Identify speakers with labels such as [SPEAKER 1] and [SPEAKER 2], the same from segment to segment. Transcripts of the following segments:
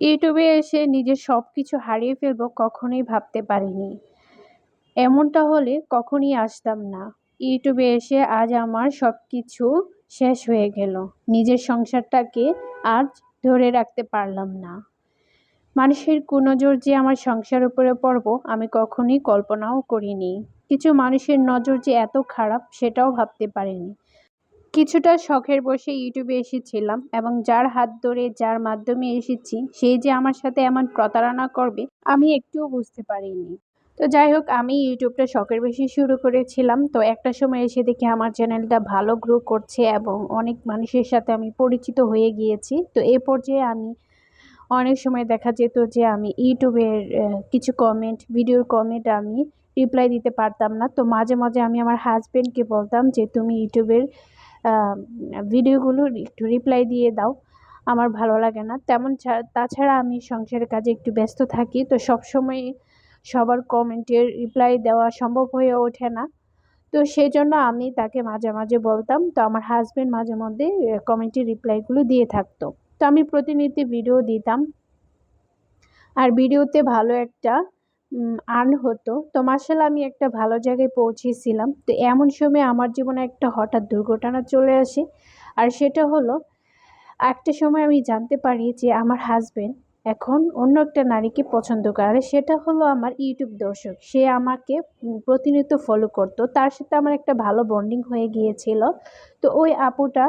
[SPEAKER 1] ইউটিউবে এসে নিজের সব কিছু হারিয়ে ফেলব কখনোই ভাবতে পারিনি। এমনটা হলে কখনই আসতাম না। ইউটিউবে এসে আজ আমার সব কিছু শেষ হয়ে গেল। নিজের সংসারটাকে আজ ধরে রাখতে পারলাম না। মানুষের কুনজর যে আমার সংসার উপরে পড়ব, আমি কখনোই কল্পনাও করিনি। কিছু মানুষের নজর যে এত খারাপ, সেটাও ভাবতে পারিনি। কিছুটা শখের বসে ইউটিউবে এসেছিলাম এবং যার হাত ধরে যার মাধ্যমে এসেছি সেই যে আমার সাথে এমন প্রতারণা করবে, আমি একটুও বুঝতে পারিনি। তো যাই হোক, আমি ইউটিউবটা শখের বেশি শুরু করেছিলাম। তো একটা সময় এসে দেখি আমার চ্যানেলটা ভালো গ্রো করছে এবং অনেক মানুষের সাথে আমি পরিচিত হয়ে গিয়েছি। তো এ পর্যায়ে আমি অনেক সময় দেখা যেত যে আমি ইউটিউবের কিছু কমেন্ট ভিডিওর কমেন্ট আমি রিপ্লাই দিতে পারতাম না। তো মাঝে মাঝে আমি আমার হাজব্যান্ডকে বলতাম যে, তুমি ইউটিউবের ভিডিওগুলো একটু রিপ্লাই দিয়ে দাও। আমার ভালো লাগে না। তেমন তাছাড়া আমি সংসারের কাজে একটু ব্যস্ত থাকি, তো সবসময় সবার কমেন্টের রিপ্লাই দেওয়া সম্ভব হয়ে ওঠে না। তো সেই জন্য আমি তাকে মাঝে মাঝে বলতাম, তো আমার হাজব্যান্ড মাঝে মধ্যে কমেন্টের রিপ্লাইগুলো দিয়ে থাকতো। তো আমি প্রতিনিয়ত ভিডিও দিতাম। আর ভিডিওতে ভালো একটা আর্ন হতো। তো মার্শাল আমি একটা ভালো জায়গায় পৌঁছেছিলাম। তো এমন সময় আমার জীবনে একটা হঠাৎ দুর্ঘটনা চলে আসে। আর সেটা হলো, একটা সময় আমি জানতে পারি যে আমার হাজব্যান্ড এখন অন্য একটা নারীকে পছন্দ করে। সেটা হলো আমার ইউটিউব দর্শক। সে আমাকে প্রতিনিয়ত ফলো করতো। তার সাথে আমার একটা ভালো বন্ডিং হয়ে গিয়েছিল। তো ওই আপুটা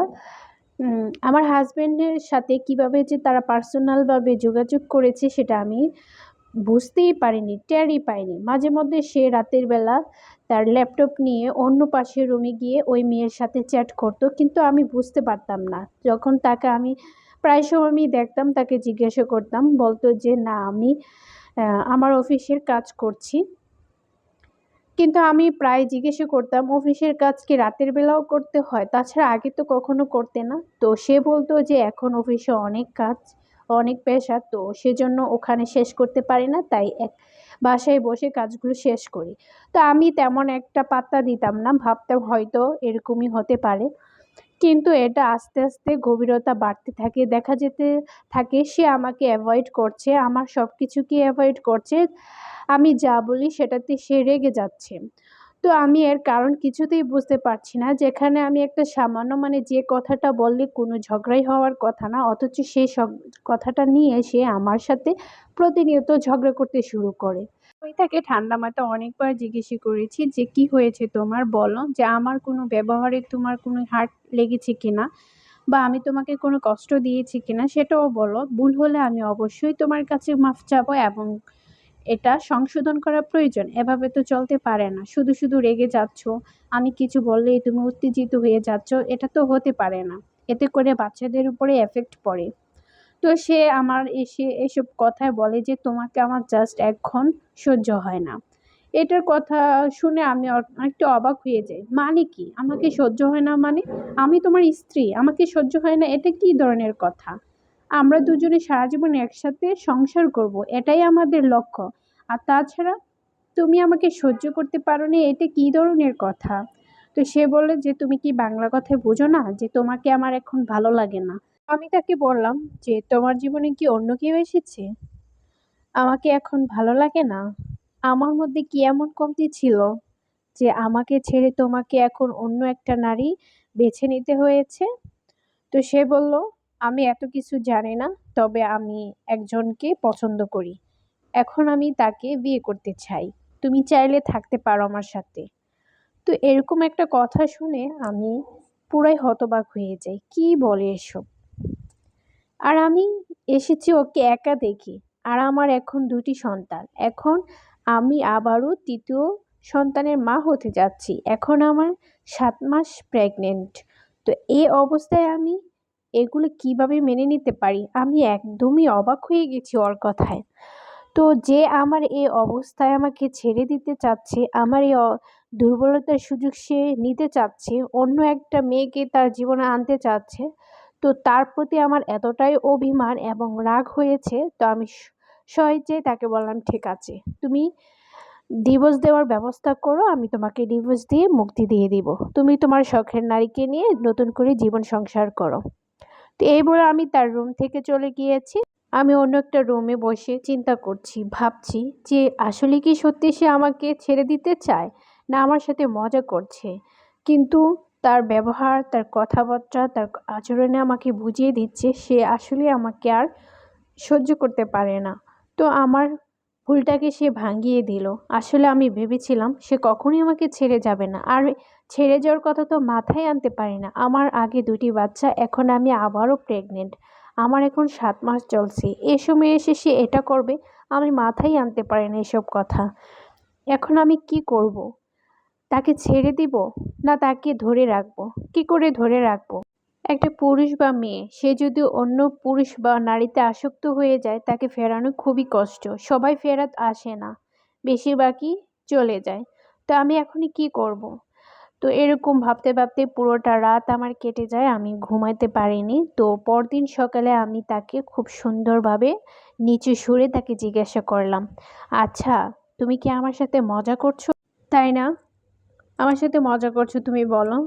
[SPEAKER 1] আমার হাজব্যান্ডের সাথে কীভাবে যে তারা পার্সোনালভাবে যোগাযোগ করেছে সেটা আমি বুঝতেই পারিনি, টেরই পাইনি। মাঝে মধ্যে সে রাতের বেলা তার ল্যাপটপ নিয়ে অন্য পাশের রুমে গিয়ে ওই মেয়ের সাথে চ্যাট করতো, কিন্তু আমি বুঝতে পারতাম না। যখন তাকে আমি প্রায় সময় আমি দেখতাম, তাকে জিজ্ঞাসা করতাম, বলতো যে, না, আমি আমার অফিসের কাজ করছি। কিন্তু আমি প্রায় জিজ্ঞাসা করতাম, অফিসের কাজ কি রাতের বেলাও করতে হয়? তাছাড়া আগে তো কখনো করতে না? তো সে বলতো যে, এখন অফিসে অনেক কাজ। অনেক পেশা, তো সেজন্য ওখানে শেষ করতে পারি না, তাই এক বাসায় বসে কাজগুলো শেষ করি। তো আমি তেমন একটা পাত্তা দিতাম না, ভাবতাম হয়তো এরকমই হতে পারে। কিন্তু এটা আস্তে আস্তে গভীরতা বাড়তে থাকে, দেখা যেতে থাকে, সে আমাকে অ্যাভয়েড করছে, আমার সব কিছুকে অ্যাভয়েড করছে, আমি যা বলি সেটাতে সে রেগে যাচ্ছে। তো আমি এর কারণ কিছুতেই বুঝতে পারছি না। যেখানে আমি একটা সামান্য মানে যে কথাটা বললে কোনো ঝগড়াই হওয়ার কথা না, অথচ সেই সব কথাটা নিয়ে সে আমার সাথে প্রতিনিয়ত ঝগড়া করতে শুরু করে। আমি তাকে ঠান্ডা মাথা অনেকবার জিজ্ঞেস করেছি যে, কি হয়েছে তোমার? বলো যে, আমার কোনো ব্যবহারে তোমার কোনো হার্ট লেগেছে কিনা বা আমি তোমাকে কোনো কষ্ট দিয়েছি কিনা সেটাও বলো। ভুল হলে আমি অবশ্যই তোমার কাছে মাফ চাবো এবং এটা সংশোধন করা প্রয়োজন। এভাবে তো চলতে পারে না। শুধু শুধু রেগে যাচ্ছ। আমি কিছু বললেই তুমি উত্তেজিত হয়ে যাচ্ছ। এটা তো হতে পারে না। এতে করে বাচ্চাদের উপরে এফেক্ট পড়ে। তো সে আমার এসে এসব কথায় বলে যে, তোমাকে আমার জাস্ট এখন সহ্য হয় না। এটার কথা শুনে আমি একটু অবাক হয়ে যাই। মানে কি? আমাকে সহ্য হয় না মানে? আমি তোমার স্ত্রী। আমাকে সহ্য হয় না? এটা কি ধরনের কথা? আমরা দুজনে সারা জীবন একসাথে সংসার করব, এটাই আমাদের লক্ষ্য। আর তাছাড়া তুমি আমাকে সহ্য করতে পারো না এটা কী ধরনের কথা? তো সে বলে যে, তুমি কি বাংলা কথায় বোঝো না যে, তোমাকে আমার এখন ভালো লাগে না? আমি তাকে বললাম যে, তোমার জীবনে কি অন্য কেউ এসেছে? আমাকে এখন ভালো লাগে না? আমার মধ্যে কি এমন কমতি ছিল যে, আমাকে ছেড়ে তোমাকে এখন অন্য একটা নারী বেছে নিতে হয়েছে? তো সে বলল আমি এত কিছু জানি না, তবে আমি একজনকে পছন্দ করি। এখন আমি তাকে বিয়ে করতে চাই। তুমি চাইলে থাকতে পারো আমার সাথে। তো এরকম একটা কথা শুনে আমি পুরাই হতবাক হয়ে যাই। কি বলে এসব? আর আমি এসেছি ওকে একা দেখি। আর আমার এখন দুটি সন্তান। এখন আমি আবারও তৃতীয় সন্তানের মা হতে যাচ্ছি। এখন আমার সাত মাস প্রেগনেন্ট তো এই অবস্থায় আমি এগুলো কীভাবে মেনে নিতে পারি? আমি একদমই অবাক হয়ে গেছি ওর কথায়। তো যে আমার এই অবস্থায় আমাকে ছেড়ে দিতে চাচ্ছে, আমার এই দুর্বলতার সুযোগ সে নিতে চাচ্ছে, অন্য একটা মেয়েকে তার জীবনে আনতে চাচ্ছে, তো তার প্রতি আমার এতটাই অভিমান এবং রাগ হয়েছে, তো আমি সহজে তাকে বললাম, ঠিক আছে, তুমি ডিভোর্স দেওয়ার ব্যবস্থা করো, আমি তোমাকে ডিভোর্স দিয়ে মুক্তি দিয়ে দিব। তুমি তোমার শখের নারীকে নিয়ে নতুন করে জীবন সংসার করো। তো এই বলে আমি তার রুম থেকে চলে গিয়েছি। আমি অন্য একটা রুমে বসে চিন্তা করছি, ভাবছি যে আসলে কি সত্যি সে আমাকে ছেড়ে দিতে চায় না আমার সাথে মজা করছে। কিন্তু তার ব্যবহার, তার কথাবার্তা, তার আচরণে আমাকে বুঝিয়ে দিচ্ছে সে আসলে আমাকে আর সহ্য করতে পারে না। তো আমার ভুলটাকে সে ভাঙিয়ে দিল। আসলে আমি ভেবেছিলাম সে কখনই আমাকে ছেড়ে যাবে না। আর ছেড়ে যাওয়ার কথা তো মাথায় আনতে পারি না। আমার আগে দুটি বাচ্চা, এখন আমি আবারও প্রেগনেন্ট আমার এখন সাত মাস চলছে। এ সময় এসে সে এটা করবে, আমি মাথায় আনতে পারি না এসব কথা। এখন আমি কি করব। তাকে ছেড়ে দিব না তাকে ধরে রাখব? কি করে ধরে রাখব? একটা পুরুষ বা মেয়ে, সে যদি অন্য পুরুষ বা নারীতে আসক্ত হয়ে যায়, তাকে ফেরানো খুবই কষ্ট। সবাই ফেরাত আসে না, বেশিরভাগই চলে যায়। তো আমি এখনই কি করব। তো এরকম ভাবতে ভাবতে পুরোটা রাত আমার কেটে যায়, আমি ঘুমাইতে পারিনি। তো পরদিন সকালে আমি তাকে খুব সুন্দরভাবে নিচু সুরে তাকে জিজ্ঞাসা করলাম আচ্ছা তুমি কি আমার সাথে মজা করছ? তাই না, আমার সাথে মজা করছ তুমি বলো।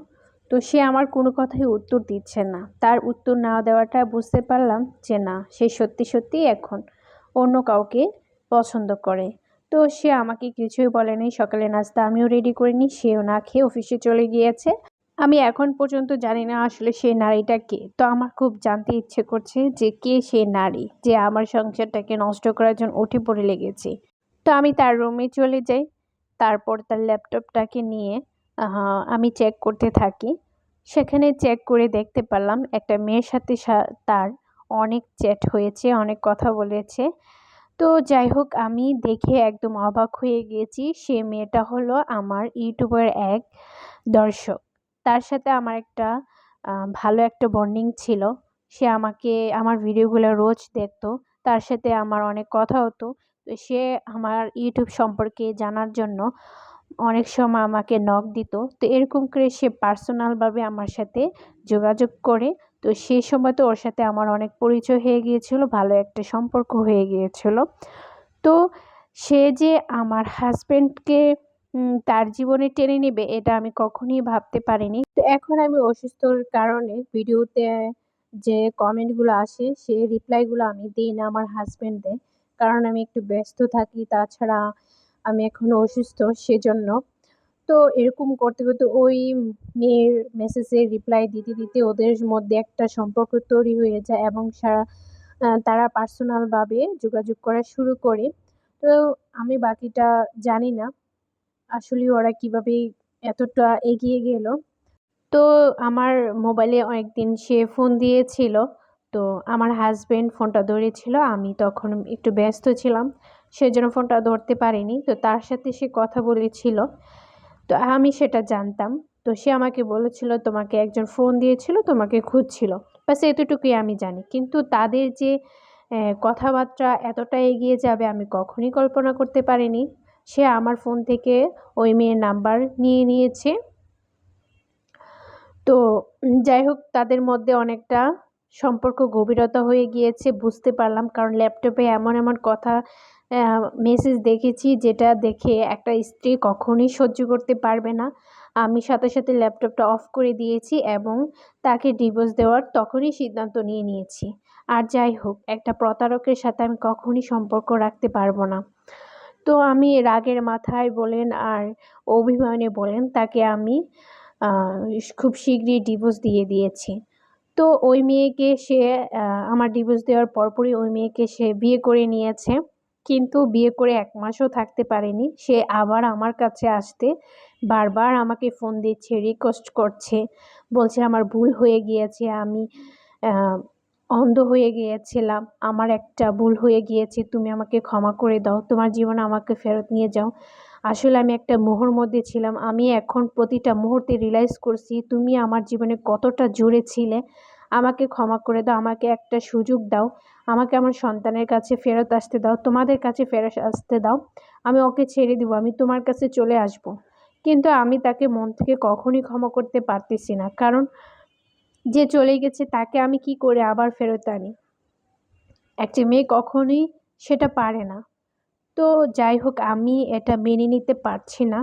[SPEAKER 1] তো সে আমার কোনো কথাই উত্তর দিচ্ছে না। তার উত্তর না দেওয়াটা বুঝতে পারলাম যে না, সে সত্যি সত্যি এখন অন্য কাউকে পছন্দ করে। তো সে আমাকে কিছুই বলেনি সকালে নাস্তা আমিও রেডি করিনি, সেও না খেয়ে অফিসে চলে গিয়েছে। আমি এখন পর্যন্ত জানি না আসলে সেই নারীটা কে। তো আমার খুব জানতে ইচ্ছে করছে যে কে সেই নারী যে আমার সংসারটাকে নষ্ট করার জন্য উঠে পড়ে লেগেছে। তো আমি তার রুমে চলে যাই, তারপর তার ল্যাপটপটাকে নিয়ে আমি চেক করতে থাকি। সেখানে চেক করে দেখতে পারলাম, একটা মেয়ের সাথে তার অনেক চ্যাট হয়েছে, অনেক কথা বলেছে। তো যাই হোক, আমি দেখে একদম অবাক হয়ে গেছি, সে মেয়েটা হলো আমার ইউটিউবের এক দর্শক। তার সাথে আমার একটা ভালো একটা বন্ডিং ছিল। সে আমাকে, আমার ভিডিওগুলো রোজ দেখতো। তার সাথে আমার অনেক কথা হতো। তো সে আমার ইউটিউব সম্পর্কে জানার জন্য অনেক সময় আমাকে নখ দিত। তো এরকম করে সে পার্সোনালভাবে আমার সাথে যোগাযোগ করে। তো সেই সময় তো ওর সাথে আমার অনেক পরিচয় হয়ে গিয়েছিল, ভালো একটা সম্পর্ক হয়ে গিয়েছিল। তো সে যে আমার হাজব্যান্ডকে তার জীবনে টেনে নেবে, এটা আমি কখনোই ভাবতে পারিনি। তো এখন আমি অসুস্থর কারণে ভিডিওতে যে কমেন্টগুলো আসে, সে রিপ্লাইগুলো আমি দিই না আমার হাজব্যান্ড কারণ আমি একটু ব্যস্ত থাকি, তাছাড়া আমি এখন অসুস্থ, সেজন্য। তো এরকম করতে করতে ওই মেয়ের মেসেজের রিপ্লাই দিতে দিতে ওদের মধ্যে একটা সম্পর্ক তৈরি হয়ে যায় এবং সারা তারা পার্সোনালভাবে যোগাযোগ করা শুরু করে। তো আমি বাকিটা জানি না, আসলে ওরা কীভাবে এতটা এগিয়ে গেল। তো আমার মোবাইলে অনেকদিন সে ফোন দিয়েছিল, তো আমার হাজব্যান্ড ফোনটা ধরেছিল, আমি তখন একটু ব্যস্ত ছিলাম। সেজন্য ফোনটা ধরতে পারিনি। তো তার সাথে সে কথা বলেছিল। তো আমি সেটা জানতাম। তো সে আমাকে বলেছিল, তোমাকে একজন ফোন দিয়েছিল, তোমাকে খুঁজছিল। বাস এতটুকুই আমি জানি। কিন্তু তাদের যে কথাবার্তা এতটা এগিয়ে যাবে, আমি কখনই কল্পনা করতে পারিনি। সে আমার ফোন থেকে ওই মেয়ের নাম্বার নিয়ে নিয়েছে। তো যাই হোক, তাদের মধ্যে অনেকটা সম্পর্ক গভীরতা হয়ে গিয়েছে, বুঝতে পারলাম। কারণ ল্যাপটপে এমন এমন কথা মেসেজ দেখেছি যেটা দেখে একটা স্ত্রী কখনোই সহ্য করতে পারবে না। আমি সাথে সাথে ল্যাপটপটা অফ করে দিয়েছি এবং তাকে ডিভোর্স দেওয়ার তখনই সিদ্ধান্ত নিয়ে নিয়েছি। আর যাই হোক, একটা প্রতারকের সাথে আমি কখনই সম্পর্ক রাখতে পারব না। তো আমি রাগের মাথায় বলেন আর অভিমানে বলেন, তাকে আমি খুব শীঘ্রই ডিভোর্স দিয়ে দিয়েছি। তো ওই মেয়েকে সে আমার ডিভোর্স দেওয়ার পরপরই ওই মেয়েকে সে বিয়ে করে নিয়েছে। কিন্তু বিয়ে করে এক মাসও থাকতে পারেনি। সে আবার আমার কাছে আসতে বারবার আমাকে ফোন দিচ্ছে রিকোয়েস্ট করছে। বলছে, আমার ভুল হয়ে গিয়েছে, আমি অন্ধ হয়ে গিয়েছিলাম। আমার একটা ভুল হয়ে গিয়েছে, তুমি আমাকে ক্ষমা করে দাও। তোমার জীবনে আমাকে ফেরত নিয়ে যাও। আসলে আমি একটা মোহর মধ্যে ছিলাম। আমি এখন প্রতিটা মুহূর্তে রিয়েলাইজ করছি, তুমি আমার জীবনে কতটা জুড়ে ছিলে। আমাকে ক্ষমা করে দাও, আমাকে একটা সুযোগ দাও। আমাকে আমার সন্তানের কাছে ফেরত আসতে দাও, তোমাদের কাছে ফেরত আসতে দাও। আমি ওকে ছেড়ে দিব, আমি তোমার কাছে চলে আসব। কিন্তু আমি তাকে মন থেকে কখনই ক্ষমা করতে পারতেছি না। কারণ যে চলে গেছে, তাকে আমি কি করে আবার ফেরত আনি? একটি মেয়ে কখনোই সেটা পারে না। তো যাই হোক, আমি এটা মেনে নিতে পারছি না।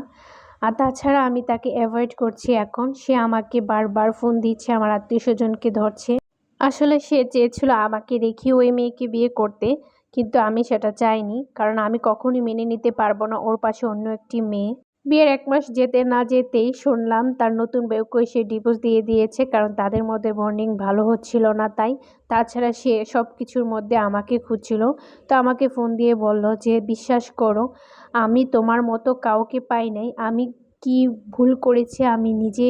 [SPEAKER 1] আর তাছাড়া আমি তাকে অ্যাভয়েড করছি এখন। সে আমাকে বারবার ফোন দিচ্ছে, আমার আত্মীয় স্বজনকে ধরছে। আসলে সে চেয়েছিল আমাকে রেখে ওই মেয়েকে বিয়ে করতে, কিন্তু আমি সেটা চাইনি। কারণ আমি কখনই মেনে নিতে পারব না ওর পাশে অন্য একটি মেয়ে। বিয়ের এক মাস যেতে না যেতেই শুনলাম তার নতুন বউকে সে ডিভোর্স দিয়ে দিয়েছে, কারণ তাদের মধ্যে বন্ডিং ভালো হচ্ছিল না তাই। তাছাড়া সে সব কিছুর মধ্যে আমাকে খুঁজছিল, তো আমাকে ফোন দিয়ে বলল যে, বিশ্বাস করো, আমি তোমার মতো কাউকে পাই নাই। আমি কি ভুল করেছি আমি নিজে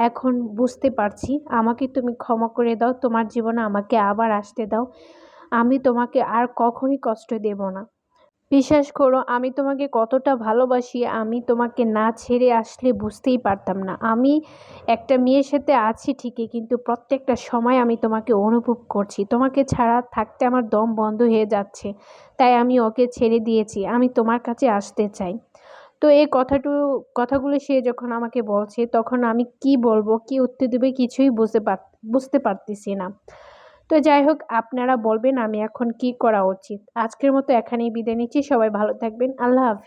[SPEAKER 1] এখন বুঝতে পারছি। আমাকে তুমি ক্ষমা করে দাও, তোমার জীবনে আমাকে আবার আসতে দাও। আমি তোমাকে আর কখনই কষ্ট দেব না। বিশ্বাস করো, আমি তোমাকে কতটা ভালোবাসি, আমি তোমাকে না ছেড়ে আসলে বুঝতেই পারতাম না। আমি একটা মেয়ের সাথে আছি ঠিকই, কিন্তু প্রত্যেকটা সময় আমি তোমাকে অনুভব করছি। তোমাকে ছাড়া থাকতে আমার দম বন্ধ হয়ে যাচ্ছে, তাই আমি ওকে ছেড়ে দিয়েছি, আমি তোমার কাছে আসতে চাই। তো এই কথাটু, কথাগুলো সে যখন আমাকে বলছে, তখন আমি কি বলব, কি উত্তর দেবে কিছুই বুঝতে পার, বুঝতে পারতেছি না। তো যাই হোক, আপনারা বলবেন আমি এখন কি করা উচিত। আজকের মতো এখানেই বিদায় নিচ্ছি। সবাই ভালো থাকবেন। আল্লাহ হাফিজ।